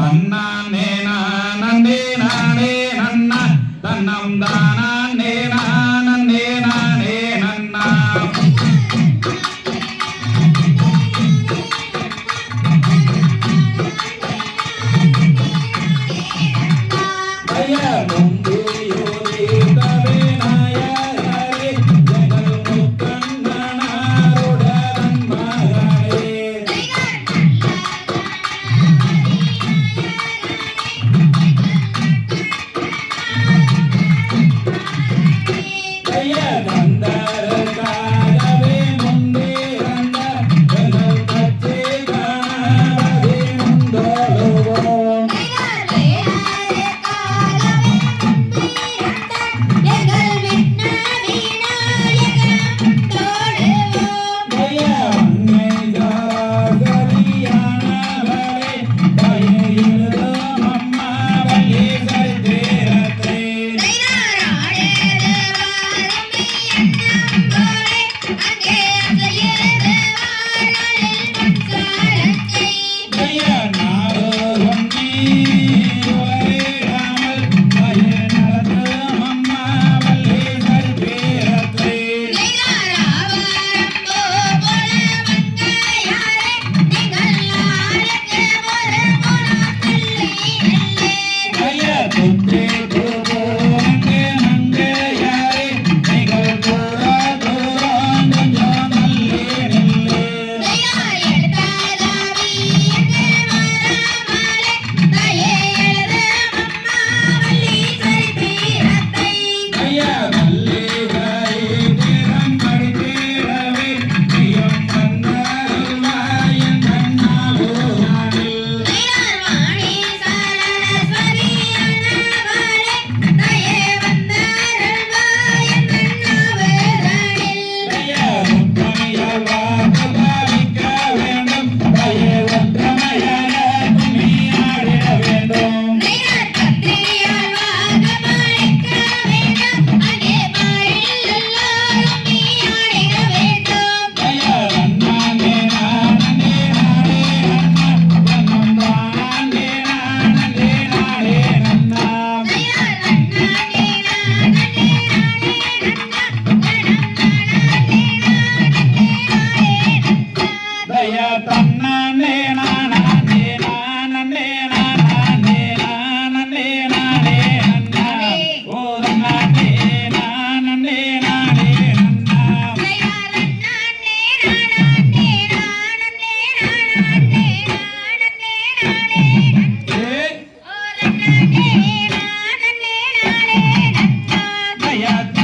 தன்னே நன்னே நானே நன்னா. தன்னம் தானே நானே நானே நன்னா. ஐயா முந்து yeah.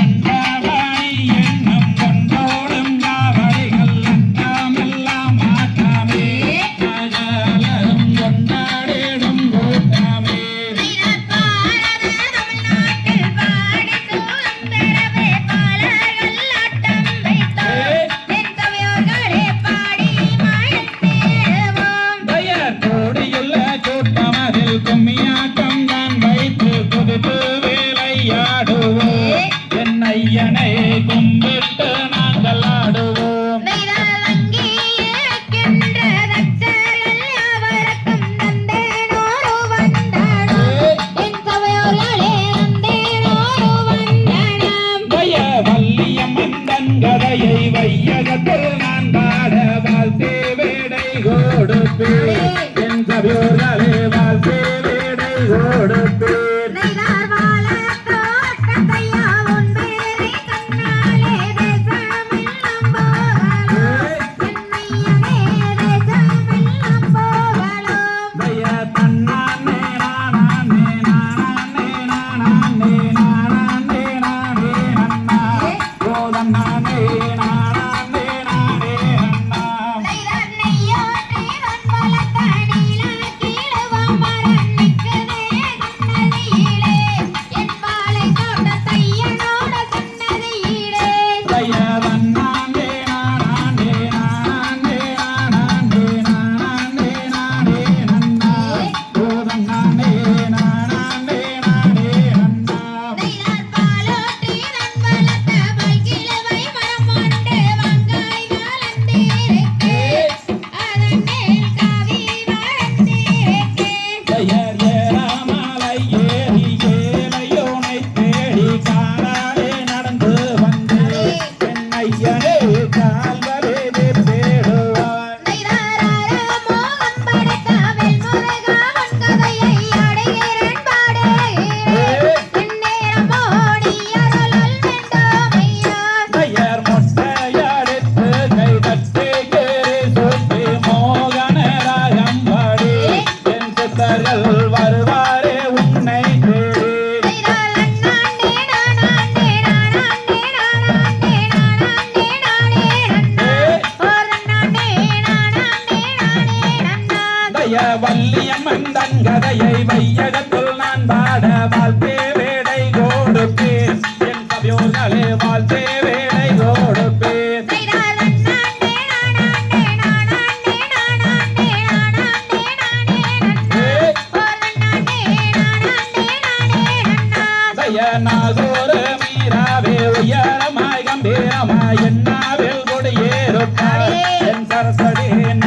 ಕರಸಡೇನ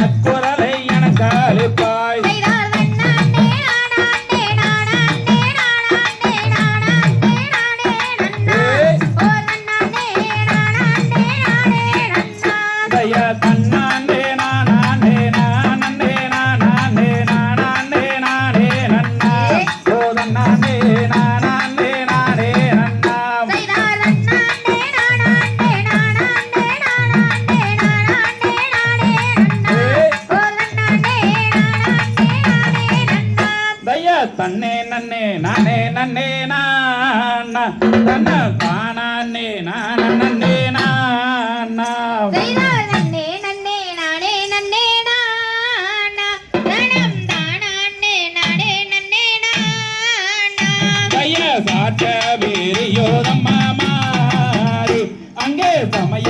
தன்னே நன்னே நானே நன்னே நானா தன்ன காணானே நான நன்னே நானா தய சாட்ட வீரியோதம்மா மாறி அங்கே சமய